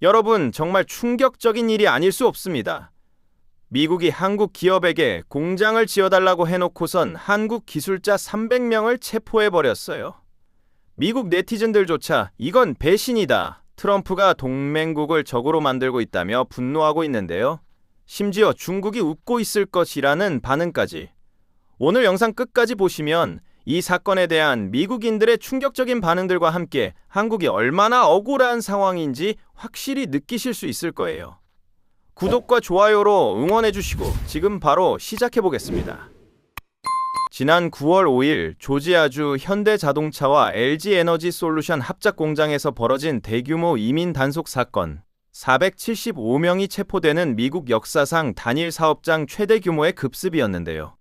여러분, 정말 충격적인 일이 아닐 수 없습니다. 미국이 한국 기업에게 공장을 지어달라고 해놓고선 한국 기술자 300명을 체포해버렸어요. 미국 네티즌들조차 이건 배신이다. 트럼프가 동맹국을 적으로 만들고 있다며 분노하고 있는데요. 심지어 중국이 웃고 있을 것이라는 반응까지. 오늘 영상 끝까지 보시면 이 사건에 대한 미국인들의 충격적인 반응들과 함께 한국이 얼마나 억울한 상황인지 확실히 느끼실 수 있을 거예요. 구독과 좋아요로 응원해 주시고 지금 바로 시작해 보겠습니다. 지난 9월 5일 조지아주 현대자동차와 LG에너지 솔루션 합작 공장에서 벌어진 대규모 이민 단속 사건. 475명이 체포되는 미국 역사상 단일 사업장 최대 규모의 급습이었는데요.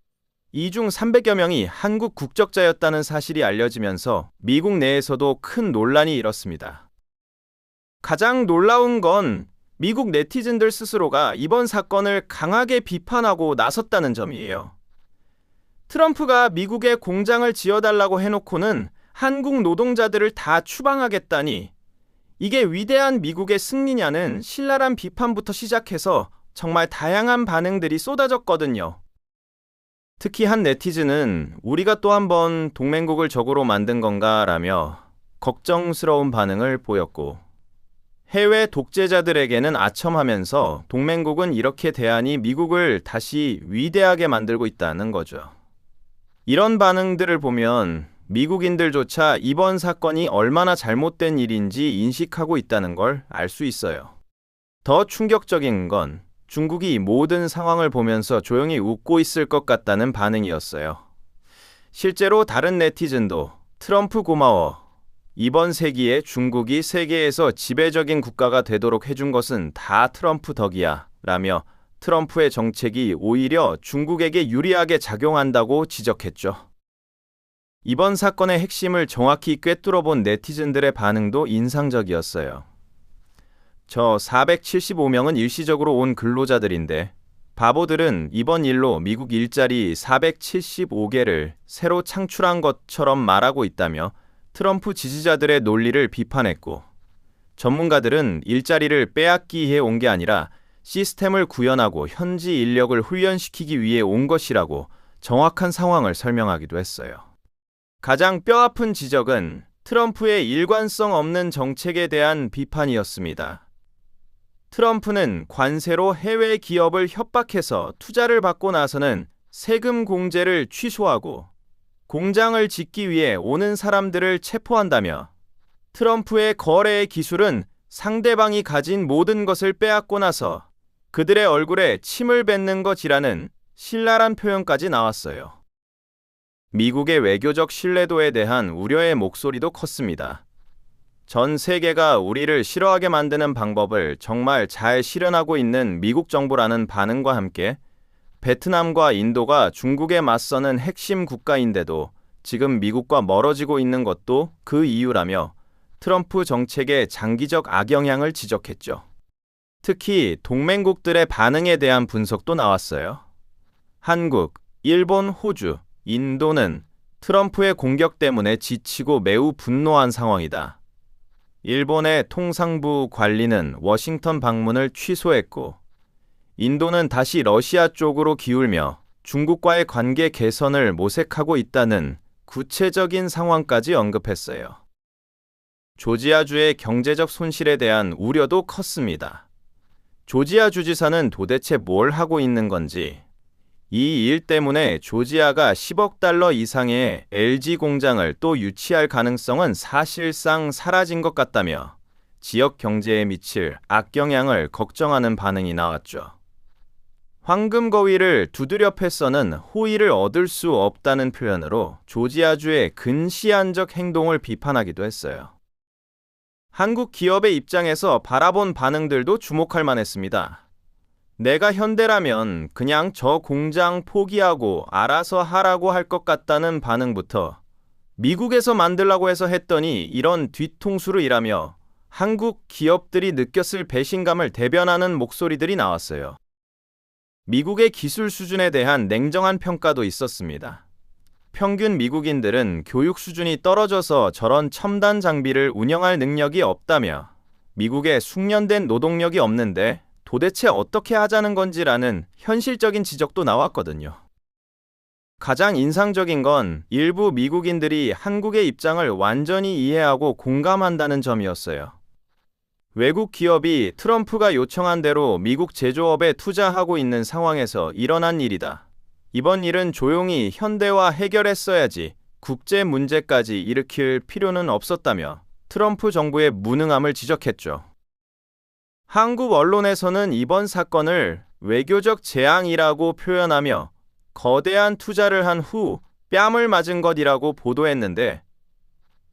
이 중 300여 명이 한국 국적자였다는 사실이 알려지면서 미국 내에서도 큰 논란이 일었습니다. 가장 놀라운 건 미국 네티즌들 스스로가 이번 사건을 강하게 비판하고 나섰다는 점이에요. 트럼프가 미국에 공장을 지어달라고 해놓고는 한국 노동자들을 다 추방하겠다니 이게 위대한 미국의 승리냐는 신랄한 비판부터 시작해서 정말 다양한 반응들이 쏟아졌거든요. 특히 한 네티즌은 우리가 또 한 번 동맹국을 적으로 만든 건가 라며 걱정스러운 반응을 보였고 해외 독재자들에게는 아첨하면서 동맹국은 이렇게 대하니 미국을 다시 위대하게 만들고 있다는 거죠. 이런 반응들을 보면 미국인들조차 이번 사건이 얼마나 잘못된 일인지 인식하고 있다는 걸 알 수 있어요. 더 충격적인 건 중국이 모든 상황을 보면서 조용히 웃고 있을 것 같다는 반응이었어요. 실제로 다른 네티즌도 트럼프 고마워. 이번 세기에 중국이 세계에서 지배적인 국가가 되도록 해준 것은 다 트럼프 덕이야. 라며 트럼프의 정책이 오히려 중국에게 유리하게 작용한다고 지적했죠. 이번 사건의 핵심을 정확히 꿰뚫어 본 네티즌들의 반응도 인상적이었어요. 저 475명은 일시적으로 온 근로자들인데 바보들은 이번 일로 미국 일자리 475개를 새로 창출한 것처럼 말하고 있다며 트럼프 지지자들의 논리를 비판했고 전문가들은 일자리를 빼앗기 위해 온게 아니라 시스템을 구현하고 현지 인력을 훈련시키기 위해 온 것이라고 정확한 상황을 설명하기도 했어요. 가장 뼈아픈 지적은 트럼프의 일관성 없는 정책에 대한 비판이었습니다. 트럼프는 관세로 해외 기업을 협박해서 투자를 받고 나서는 세금 공제를 취소하고 공장을 짓기 위해 오는 사람들을 체포한다며 트럼프의 거래 기술은 상대방이 가진 모든 것을 빼앗고 나서 그들의 얼굴에 침을 뱉는 것이라는 신랄한 표현까지 나왔어요. 미국의 외교적 신뢰도에 대한 우려의 목소리도 컸습니다. 전 세계가 우리를 싫어하게 만드는 방법을 정말 잘 실현하고 있는 미국 정부라는 반응과 함께 베트남과 인도가 중국에 맞서는 핵심 국가인데도 지금 미국과 멀어지고 있는 것도 그 이유라며 트럼프 정책의 장기적 악영향을 지적했죠. 특히 동맹국들의 반응에 대한 분석도 나왔어요. 한국, 일본, 호주, 인도는 트럼프의 공격 때문에 지치고 매우 분노한 상황이다. 일본의 통상부 관리는 워싱턴 방문을 취소했고, 인도는 다시 러시아 쪽으로 기울며 중국과의 관계 개선을 모색하고 있다는 구체적인 상황까지 언급했어요. 조지아주의 경제적 손실에 대한 우려도 컸습니다. 조지아 주지사는 도대체 뭘 하고 있는 건지, 이 일 때문에 조지아가 10억 달러 이상의 LG 공장을 또 유치할 가능성은 사실상 사라진 것 같다며 지역 경제에 미칠 악영향을 걱정하는 반응이 나왔죠. 황금 거위를 두드려 패서는 호의를 얻을 수 없다는 표현으로 조지아주의 근시안적 행동을 비판하기도 했어요. 한국 기업의 입장에서 바라본 반응들도 주목할 만했습니다. 내가 현대라면 그냥 저 공장 포기하고 알아서 하라고 할 것 같다는 반응부터 미국에서 만들라고 해서 했더니 이런 뒤통수로 일하며 한국 기업들이 느꼈을 배신감을 대변하는 목소리들이 나왔어요. 미국의 기술 수준에 대한 냉정한 평가도 있었습니다. 평균 미국인들은 교육 수준이 떨어져서 저런 첨단 장비를 운영할 능력이 없다며 미국에 숙련된 노동력이 없는데 도대체 어떻게 하자는 건지라는 현실적인 지적도 나왔거든요. 가장 인상적인 건 일부 미국인들이 한국의 입장을 완전히 이해하고 공감한다는 점이었어요. 외국 기업이 트럼프가 요청한 대로 미국 제조업에 투자하고 있는 상황에서 일어난 일이다. 이번 일은 조용히 현대화 해결했어야지 국제 문제까지 일으킬 필요는 없었다며 트럼프 정부의 무능함을 지적했죠. 한국 언론에서는 이번 사건을 외교적 재앙이라고 표현하며 거대한 투자를 한 후 뺨을 맞은 것이라고 보도했는데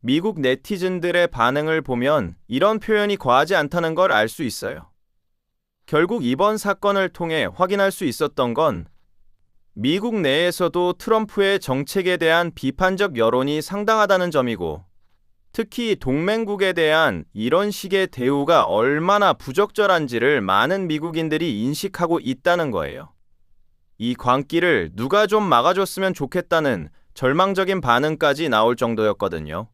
미국 네티즌들의 반응을 보면 이런 표현이 과하지 않다는 걸 알 수 있어요. 결국 이번 사건을 통해 확인할 수 있었던 건 미국 내에서도 트럼프의 정책에 대한 비판적 여론이 상당하다는 점이고 특히 동맹국에 대한 이런 식의 대우가 얼마나 부적절한지를 많은 미국인들이 인식하고 있다는 거예요. 이 광기를 누가 좀 막아줬으면 좋겠다는 절망적인 반응까지 나올 정도였거든요.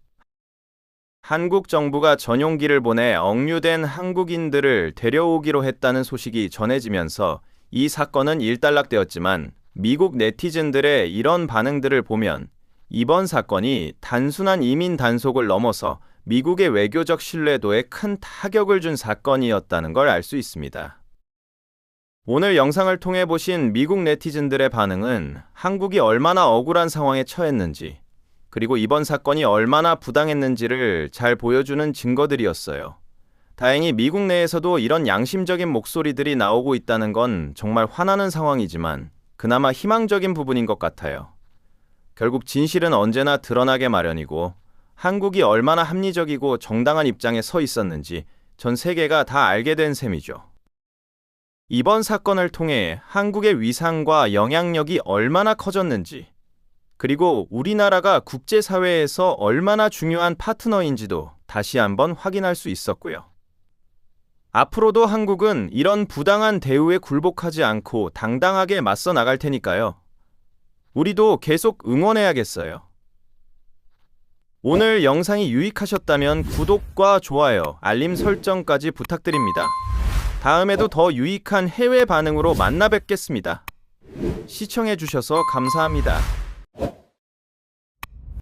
한국 정부가 전용기를 보내 억류된 한국인들을 데려오기로 했다는 소식이 전해지면서 이 사건은 일단락되었지만 미국 네티즌들의 이런 반응들을 보면 이번 사건이 단순한 이민 단속을 넘어서 미국의 외교적 신뢰도에 큰 타격을 준 사건이었다는 걸 알 수 있습니다. 오늘 영상을 통해 보신 미국 네티즌들의 반응은 한국이 얼마나 억울한 상황에 처했는지, 그리고 이번 사건이 얼마나 부당했는지를 잘 보여주는 증거들이었어요. 다행히 미국 내에서도 이런 양심적인 목소리들이 나오고 있다는 건 정말 화나는 상황이지만 그나마 희망적인 부분인 것 같아요. 결국 진실은 언제나 드러나게 마련이고 한국이 얼마나 합리적이고 정당한 입장에 서 있었는지 전 세계가 다 알게 된 셈이죠. 이번 사건을 통해 한국의 위상과 영향력이 얼마나 커졌는지, 그리고 우리나라가 국제사회에서 얼마나 중요한 파트너인지도 다시 한번 확인할 수 있었고요. 앞으로도 한국은 이런 부당한 대우에 굴복하지 않고 당당하게 맞서 나갈 테니까요. 우리도 계속 응원해야겠어요. 오늘 영상이 유익하셨다면 구독과 좋아요, 알림 설정까지 부탁드립니다. 다음에도 더 유익한 해외 반응으로 만나 뵙겠습니다. 시청해주셔서 감사합니다.